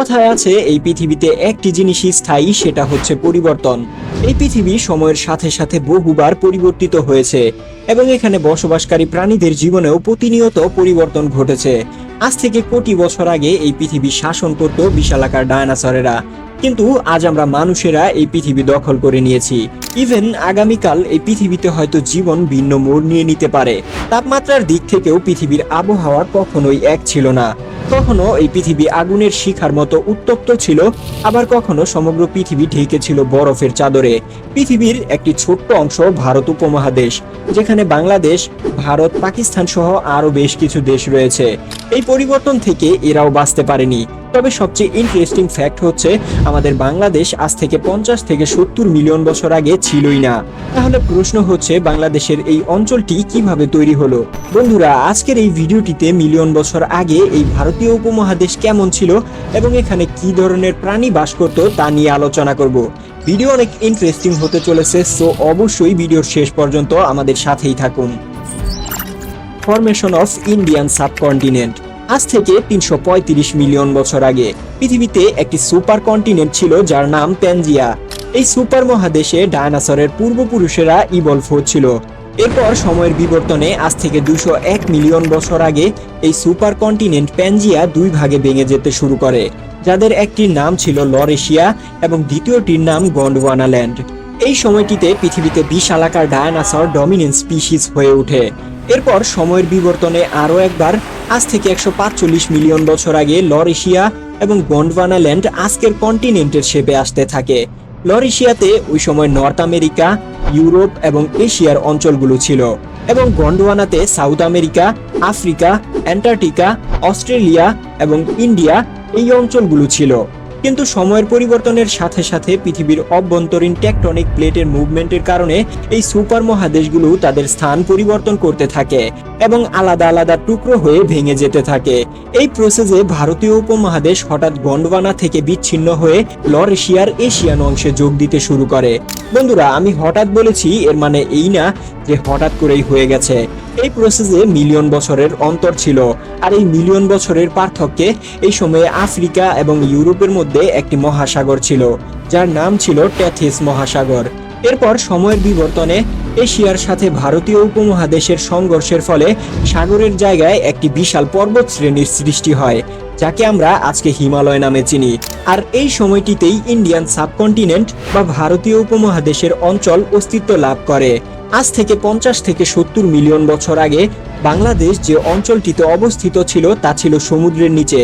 কথায় আছে, এই পৃথিবীতে একটি জিনিসই স্থায়ী, সেটা হচ্ছে পরিবর্তন। এই পৃথিবী সময়ের সাথে সাথে বহুবার পরিবর্তিত হয়েছে এবং এখানে বসবাসকারী প্রাণীদের জীবনেও প্রতিনিয়ত পরিবর্তন ঘটেছে। আজ থেকে কোটি বছর আগে এই পৃথিবী শাসন করত বিশালাকার ডায়নাসরেরা। কিন্তু আজ আমরা মানুষেরা এই পৃথিবী দখল করে নিয়েছি। ইভেন আগামীকাল এই পৃথিবীতে হয়তো জীবন ভিন্ন মোড় নিয়ে নিতে পারে। তাপমাত্রার দিক থেকেও পৃথিবীর আবহাওয়া কখনোই এক ছিল না। কখনো এই পৃথিবী আগুনের শিখার মতো উত্তপ্ত ছিল, আবার কখনো সমগ্র পৃথিবী ঢেকে ছিল বরফের চাদরে। পৃথিবীর একটি ছোট্ট অংশ ভারত উপমহাদেশ, যেখানে বাংলাদেশ, ভারত, পাকিস্তান সহ আরও বেশ কিছু দেশ রয়েছে। এই পরিবর্তন থেকে এরাও বাঁচতে পারেনি। তবে সবচেয়ে ইন্টারেস্টিং ফ্যাক্ট হচ্ছে, আমাদের বাংলাদেশ আজ থেকে পঞ্চাশ থেকে সত্তর মিলিয়ন বছর আগে ছিলই না। তাহলে প্রশ্ন হচ্ছে, বাংলাদেশের এই অঞ্চলটি কীভাবে তৈরি হলো? বন্ধুরা, আজকের এই ভিডিওটিতে মিলিয়ন বছর আগে এই ভারতীয় উপমহাদেশ কেমন ছিল এবং এখানে কি ধরনের প্রাণী বাস করত তা নিয়ে আলোচনা করব। ভিডিও অনেক ইন্টারেস্টিং হতে চলেছে সো অবশ্যই ভিডিওর শেষ পর্যন্ত আমাদের সাথেই থাকুন। ফরমেশন অফ ইন্ডিয়ান সাবকন্টিনেন্ট আজ থেকে তিনশো পঁয়ত্রিশ মিলিয়ন বছর আগে পৃথিবীতে একটি সুপার কন্টিনেন্ট ছিল যার নাম প্যানজিয়া। এই সুপার মহাদেশে ডায়নাসরের পূর্বপুরুষেরা ইভলভ হচ্ছিল এরপর সময়ের বিবর্তনে আজ থেকে দুশো এক মিলিয়ন বছর আগে এই সুপার কন্টিনেন্ট প্যানজিয়া দুই ভাগে ভেঙে যেতে শুরু করে, যাদের একটির নাম ছিল লরেশিয়া এবং দ্বিতীয়টির নাম গন্ডওয়ানা ল্যান্ড এই সময়টিতে পৃথিবীতে বিশাল আকার ডায়নাসর ডমিনেন্ট স্পিসিস হয়ে ওঠে। এরপর সময়ের বিবর্তনে আরও একবার আজ থেকে একশো মিলিয়ন বছর আগে লরেশিয়া এবং গন্ডওয়ানা ল্যান্ড আজকের কন্টিনেন্টের শেপে আসতে থাকে। লরেশিয়াতে ওই সময় নর্থ আমেরিকা, ইউরোপ এবং এশিয়ার অঞ্চলগুলো ছিল এবং গন্ডোয়ানাতে South America, Africa, Antarctica, Australia এবং ইন্ডিয়া এই অঞ্চলগুলো ছিল। কিন্তু সময়ের পরিবর্তনের সাথে সাথে পৃথিবীর অভ্যন্তরীণ টেকটনিক প্লেটের মুভমেন্টের কারণে এই সুপার মহাদেশগুলো তাদের স্থান পরিবর্তন করতে থাকে এবং আলাদা আলাদা টুকরো হয়ে ভেঙে যেতে থাকে। এই প্রসেসে ভারতীয় উপমহাদেশ হঠাৎ গন্ডওয়ানা থেকে বিচ্ছিন্ন হয়ে লরেশিয়ার এশিয়ান অংশে যোগ দিতে শুরু করে। বন্ধুরা, আমি হঠাৎ বলেছি, এর মানে এই না যে হঠাৎ করেই হয়ে গেছে। এই প্রসেসে মিলিয়ন বছরের অন্তর ছিল। আর এই মিলিয়ন বছরের পার্থক্যে এই সময়ে আফ্রিকা এবং ইউরোপের মধ্যে একটি মহাসাগর ছিল, যার নাম ছিল ট্যাথিস মহাসাগর। এরপর সময়ের বিবর্তনে এশিয়ার সাথে ভারতীয় উপমহাদেশের সংঘর্ষের ফলে সাগরের জায়গায় একটি বিশাল পর্বত শ্রেণির সৃষ্টি হয়, যাকে আমরা আজকে হিমালয় নামে চিনি। আর এই সময়টিতেই ইন্ডিয়ান সাবকন্টিনেন্ট বা ভারতীয় উপমহাদেশের অঞ্চল অস্তিত্ব লাভ করে। আজ থেকে পঞ্চাশ থেকে সত্তর মিলিয়ন বছর আগে বাংলাদেশ যে অঞ্চলটিতে অবস্থিত ছিল তা ছিল সমুদ্রের নিচে।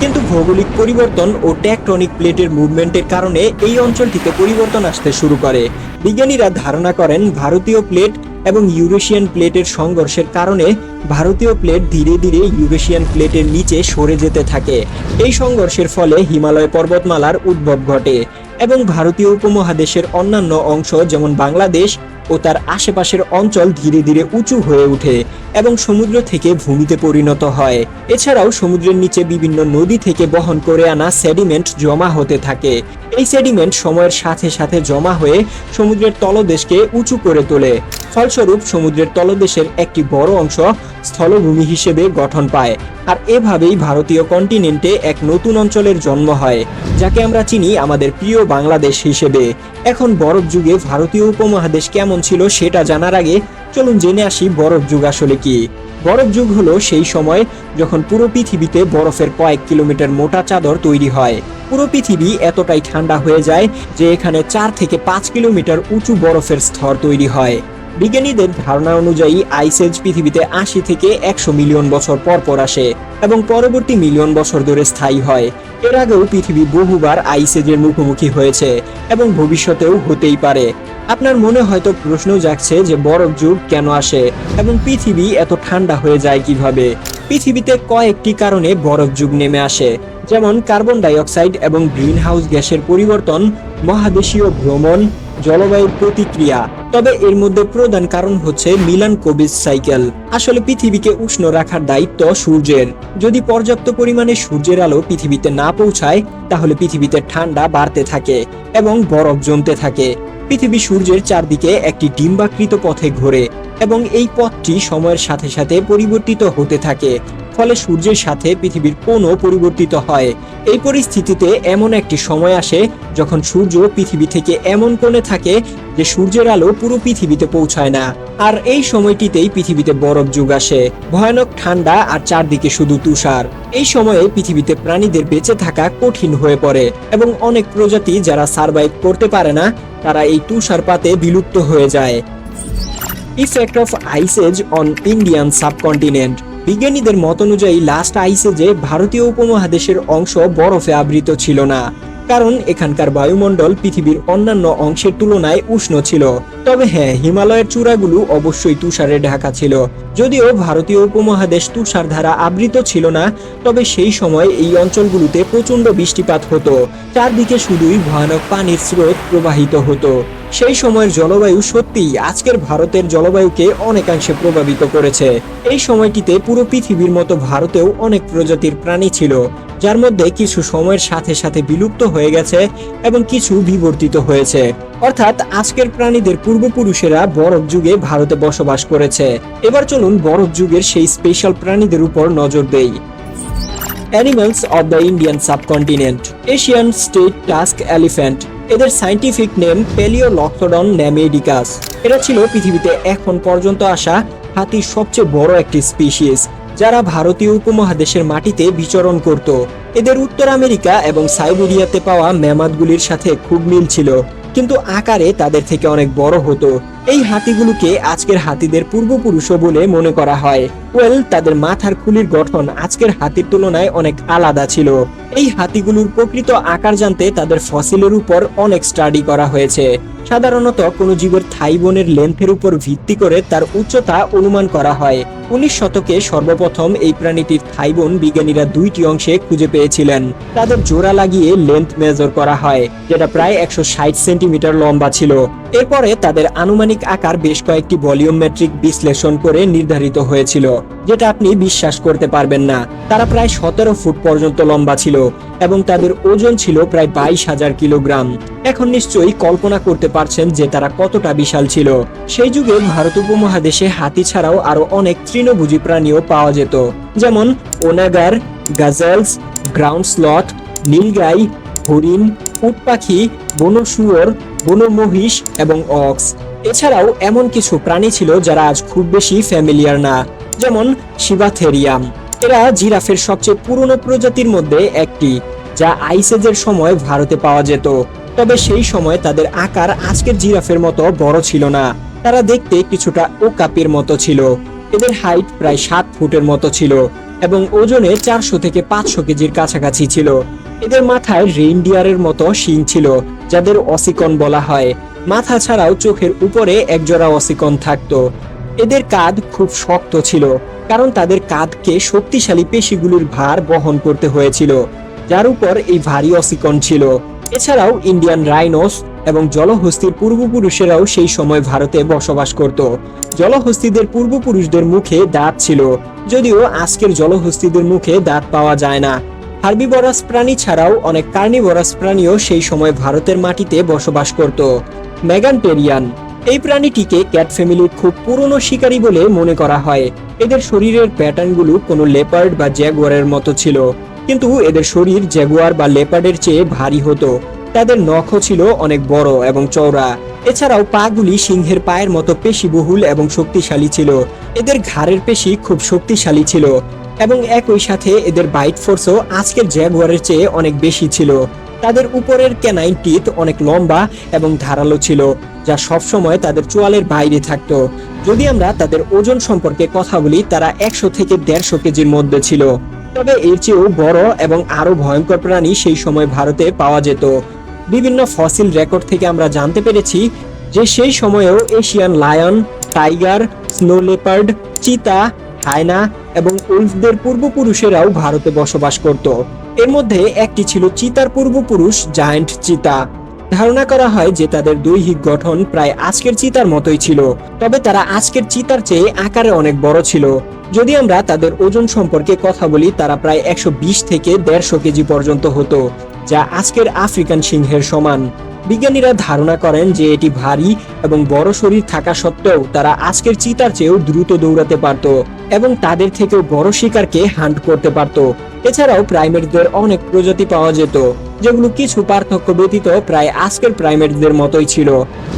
কিন্তু ভৌগোলিক পরিবর্তন ও টেকটনিক প্লেটের মুভমেন্টের কারণে এই অঞ্চলটিতে পরিবর্তন আসতে শুরু করে। বিজ্ঞানীরা ধারণা করেন, ভারতীয় প্লেট এবং ইউরেশিয়ান প্লেটের সংঘর্ষের কারণে ভারতীয় প্লেট ধীরে ধীরে ইউরেশিয়ান প্লেটের নিচে সরে যেতে থাকে। এই সংঘর্ষের ফলে হিমালয় পর্বতমালার উদ্ভব ঘটে এবং ভারতীয় উপমহাদেশের অন্যান্য অংশ যেমন বাংলাদেশ ও তার আশেপাশের অঞ্চল ধীরে ধীরে উঁচু হয়ে ওঠে এবং সমুদ্র থেকে ভূমিতে পরিণত হয়। এছাড়াও সমুদ্রের নিচে বিভিন্ন নদী থেকে বহন করে আনা সেডিমেন্ট জমা হতে থাকে। এই সেডিমেন্ট সময়ের সাথে সাথে জমা হয়ে সমুদ্রের তলদেশকে উঁচু করে তোলে। ফলস্বরূপ সমুদ্রের তলদেশের একটি বড় অংশ স্থলভূমি হিসেবে গঠন পায়, আর এভাবেই ভারতীয় কন্টিনেন্টে এক নতুন অঞ্চলের জন্ম হয়, যাকে আমরা চিনি আমাদের প্রিয় বাংলাদেশ হিসেবে। এখন বরফ যুগে ভারতীয় উপমহাদেশ কেমন ছিল সেটা জানার আগে চলুন জেনে আসি বরফ যুগ আসলে কি। বরফ যুগ হলো সেই সময় যখন পুরো পৃথিবীতে বরফের কয়েক কিলোমিটার মোটা চাদর তৈরি হয়। পুরো পৃথিবী এতটাই ঠান্ডা হয়ে যায় যে এখানে চার থেকে পাঁচ কিলোমিটার উঁচু বরফের স্তর তৈরি হয়। বিজ্ঞানীদের ধারণা অনুযায়ী আইস এজ পৃথিবীতে আশি থেকে একশো মিলিয়ন বছর পর পর আসে এবং পরবর্তী মিলিয়ন বছর ধরে স্থায়ী হয়। এর আগেও পৃথিবী বহুবার আইস এজের মুখোমুখি হয়েছে এবং ভবিষ্যতেও হতেই পারে। আপনার মনে হয়তো প্রশ্ন জাগছে যে বরফ যুগ কেন আসে এবং পৃথিবী এত ঠান্ডা হয়ে যায় কীভাবে? পৃথিবীতে কয়েকটি কারণে বরফ যুগ নেমে আসে, যেমন কার্বন ডাইঅক্সাইড এবং গ্রিন হাউস গ্যাসের পরিবর্তন, মহাদেশীয় ভ্রমণ জলবায়ুর প্রতিক্রিয়া। তবে এর মধ্যে প্রধান কারণ হচ্ছে মিলান কোবিস সাইকেল। আসলে পৃথিবীকে উষ্ণ রাখার দায়িত্ব সূর্যের। যদি পর্যাপ্ত পরিমাণে সূর্যের আলো পৃথিবীতে না পৌঁছায়, তাহলে পৃথিবীতে ঠান্ডা বাড়তে থাকে এবং বরফ জমতে থাকে। পৃথিবী সূর্যের চারদিকে একটি ডিম্বাকৃত পথে ঘোরে এবং এই পথটি সময়ের সাথে সাথে পরিবর্তিত হতে থাকে। ফলে সূর্যের সাথে পৃথিবীর কোণও পরিবর্তিত হয়। এই পরিস্থিতিতে এমন একটি সময় আসে যখন সূর্য পৃথিবী থেকে এমন কোণে থাকে যে সূর্যের আলো পুরো পৃথিবীতে পৌঁছায় না। আর এই সময়টিতেই পৃথিবীতে বরফ যুগ আসে। ভয়ানক ঠান্ডা আর চারদিকে শুধু তুষার। এই সময়ে পৃথিবীতে প্রাণীদের বেঁচে থাকা কঠিন হয়ে পড়ে এবং অনেক প্রজাতি যারা সার্ভাইভ করতে পারে না, তারা এই তুষারপাতে বিলুপ্ত হয়ে যায়। Effect of ice ages on Indian subcontinent. বিজ্ঞানীদের মত অনুযায়ী লাস্ট আইসে যে ভারতীয় উপমহাদেশের অংশ বরফে আবৃত ছিল না। কারণ এখানকার বায়ুমণ্ডল পৃথিবীর অন্যান্য অংশের তুলনায় উষ্ণ ছিল। তবে হ্যাঁ হিমালয়ের চূড়াগুলো অবশ্যই তুষারে ঢাকা ছিল। যদিও ভারতীয় উপমহাদেশ তুষার দ্বারা আবৃত ছিল না, তবে সেই সময় এই অঞ্চলগুলোতে প্রচণ্ড বৃষ্টিপাত হতো। চারদিকে শুধুই ভয়ানক পানির স্রোত প্রবাহিত হতো। সেই সময়ের জলবায়ু সত্যিই আজকের ভারতের জলবায়ুকে অনেকাংশে প্রভাবিত করেছে। এই সময়টিতে পুরো পৃথিবীর মতো ভারতেও অনেক প্রজাতির প্রাণী ছিল। যার মধ্যে কিছু সময়ের সাথে সাথে বিলুপ্ত হয়ে গেছে এবং কিছু বিবর্তিত হয়েছে। অর্থাৎ আজকের প্রাণীদের পূর্বপুরুষেরা বরফ যুগে ভারতে বসবাস করেছে। এবার চলুন বরফ যুগের সেই স্পেশাল প্রাণীদের উপর নজর দেই। Animals of the Indian subcontinent Asian straight tusk elephant এদের সাইন্টিফিক নেম পেলিও পেলিওলক্সোডন ন্যামেডিকাস এরা ছিল পৃথিবীতে এখন পর্যন্ত আসা হাতির সবচেয়ে বড় একটি স্পিসিস যারা ভারতীয় উপমহাদেশের মাটিতে বিচরণ করত। এদের উত্তর আমেরিকা এবং সাইবেরিয়াতে পাওয়া মেমাদগুলির সাথে খুব মিল ছিল, কিন্তু আকারে তাদের থেকে অনেক বড় হতো। এই হাতিগুলোকে আজকের হাতিদের পূর্বপুরুষও বলে মনে করা হয়। ওয়েল, তাদের মাথার খুলির গঠন আজকের হাতির তুলনায় অনেক আলাদা ছিল। এই হাতিগুলোর প্রকৃত আকার জানতে তাদের ফসিলের উপর অনেক স্টাডি করা হয়েছে। সাধারণত কোনো জীবের থাই বোনের লেন্থের উপর ভিত্তি করে তার উচ্চতা অনুমান করা হয়। উনিশ শতকে সর্বপ্রথম এই প্রাণীটির থাই বোন বিজ্ঞানীরা দুইটি অংশে খুঁজে পেয়েছিলেন। তাদের জোড়া লাগিয়ে লেন্থ মেজর করা হয়, যেটা প্রায় একশো ষাট সেন্টিমিটার লম্বা ছিল। এরপরে তাদের আনুমানিক আকার বেশ কয়েকটি ভলিউমেট্রিক বিশ্লেষণ করে নির্ধারিত হয়েছিল, যেটা আপনি বিশ্বাস করতে পারবেন না। তারা প্রায় সতেরো ফুট পর্যন্ত লম্বা ছিল এবং তাদের ওজন ছিল প্রায় বাইশ হাজার কিলোগ্রাম। এখন নিশ্চয়ই কল্পনা করতে পারছেন যে তারা কতটা বিশাল ছিল। সেই যুগে ভারত উপমহাদেশে হাতি ছাড়াও আরও অনেক তৃণভোজী প্রাণীও পাওয়া যেত, যেমন onager, gazelles, ground sloth nilgai, হরিণ উট পাখি বনো শুয়োর বনো মহিষ এবং অক্স। এছাড়াও এমন কিছু প্রাণী ছিল যারা আজ খুব বেশি ফ্যামিলিয়ার না, যেমন শিবাথেরিয়াম। এরা জিরাফের সবচেয়ে পুরনো প্রজাতির মধ্যে একটি, যা আইসেজের সময় ভারতে পাওয়া যেত। তবে সেই সময় তাদের আকার আজকের জিরাফের মতো বড় ছিল না। তারা দেখতে কিছুটা ওকাপের মতো ছিল। এদের হাইট প্রায় সাত ফুটের মতো ছিল এবং ওজনে চারশো থেকে পাঁচশো কেজির কাছাকাছি ছিল। এদের মাথায় রেইনডিয়ারের মতো শিং ছিল, যাদের অসিকন বলা হয়। মাথা ছাড়াও চোখের উপরে একজোড়া অসিকন থাকতো। এদের কাঁধ খুব শক্ত ছিল, কারণ তাদের কাঁধকে শক্তিশালী পেশিগুলির ভার বহন করতে হয়েছিল, যার উপর এই ভারী অসিকন ছিল। এছাড়াও ইন্ডিয়ান রাইনোস এবং জলহস্তির পূর্বপুরুষেরাও সেই সময় ভারতে বসবাস করত। জলহস্তিদের পূর্বপুরুষদের মুখে দাঁত ছিল, যদিও আজকের জলহস্তিদের মুখে দাঁত পাওয়া যায় না। হার্বিবরাস প্রাণী ছাড়াও অনেক কার্নিভরাস প্রাণীও সেই সময় ভারতের মাটিতে বসবাস করত। ম্যাগানটেরিয়ান এই প্রাণীটিকে ক্যাট ফ্যামিলির খুব পুরনো শিকারী বলে মনে করা হয়। এদের শরীরের প্যাটার্নগুলো কোনো লেপার্ড বা জ্যাগুয়ারের মতো ছিল, কিন্তু এদের শরীর জ্যাগুয়ার বা লেপার্ডের চেয়ে ভারী হতো। তাদের নখও ছিল অনেক বড় এবং চওড়া। এছাড়াও পাগুলি সিংহের পায়ের মতো পেশিবহুল এবং শক্তিশালী ছিল। এদের ঘাড়ের পেশি খুব শক্তিশালী ছিল। এবং একই সাথে এদের বাইট ফোর্সও আজকের জ্যাগুয়ারের চেয়ে অনেক বেশি ছিল। তাদের উপরের ক্যানাইন টিথ অনেক লম্বা এবং ধারালো ছিল, যা সবসময় তাদের চোয়ালের বাইরে থাকতো। যদি আমরা তাদের ওজন সম্পর্কে কথা বলি, তারা একশো থেকে দেড়শো কেজির মধ্যে ছিল। তবে এর চেয়েও বড় এবং আরও ভয়ঙ্কর প্রাণী সেই সময় ভারতে পাওয়া যেত। বিভিন্ন ফসিল রেকর্ড থেকে আমরা জানতে পেরেছি যে সেই সময়েও Asian lion, tiger, snow leopard, cheetah hyena এবং উলফদের পূর্বপুরুষেরাও ভারতে বসবাস করত। এর মধ্যে একটি ছিল চিতার পূর্বপুরুষ জায়ান্ট চিতা। ধারণা করা হয় যে তাদের দৈহিক গঠন প্রায় আজকের চিতার মতোই ছিল, তবে তারা আজকের চিতার চেয়ে আকারে অনেক বড় ছিল। যদি আমরা তাদের ওজন সম্পর্কে কথা বলি, তারা প্রায় একশো বিশ থেকে দেড়শো কেজি পর্যন্ত হতো, যা আজকের আফ্রিকান সিংহের সমান। বিজ্ঞানীরা ধারণা করেন যে এটি ভারী এবং বড় শরীর থাকা সত্ত্বেও তারা আজকের চিতার চেয়েও দ্রুত দৌড়াতে পারত এবং তাদের থেকেও বড় শিকারকে হান্ট করতে পারত। এছাড়াও প্রাইমেটদের অনেক প্রজাতি পাওয়া যেত, যেগুলো কিছু পার্থক্য ব্যতীত প্রায় আজকের প্রাইমেটদের মতোই ছিল।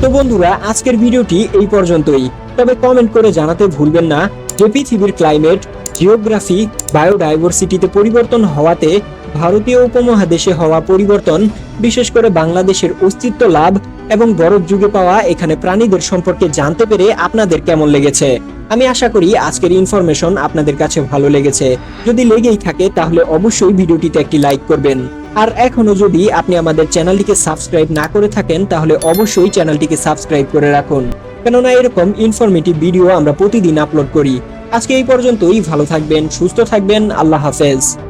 তো বন্ধুরা, আজকের ভিডিওটি এই পর্যন্তই। তবে কমেন্ট করে জানাতে ভুলবেন না যে পৃথিবীর ক্লাইমেট, জিওগ্রাফি, বায়োডাইভার্সিটিতে পরিবর্তন হওয়াতে ভারতীয় উপমহাদেশে হওয়া পরিবর্তন, বিশেষ করে বাংলাদেশের অস্তিত্ব লাভ এবং বরফ যুগে পাওয়া এখানে প্রাণীদের সম্পর্কে জানতে পেরে আপনাদের কেমন লেগেছে? আমি আশা করি আজকের ইনফরমেশন আপনাদের কাছে ভালো লেগেছে। যদি লেগেই থাকে, তাহলে অবশ্যই ভিডিওটিতে একটি লাইক করবেন। আর এখনও যদি আপনি আমাদের চ্যানেলটিকে সাবস্ক্রাইব না করে থাকেন, তাহলে অবশ্যই চ্যানেলটিকে সাবস্ক্রাইব করে রাখুন। কেননা এরকম ইনফরমেটিভ ভিডিও আমরা প্রতিদিন আপলোড করি। আজকে এই পর্যন্তই, ভালো থাকবেন, সুস্থ থাকবেন, আল্লাহ হাফেজ।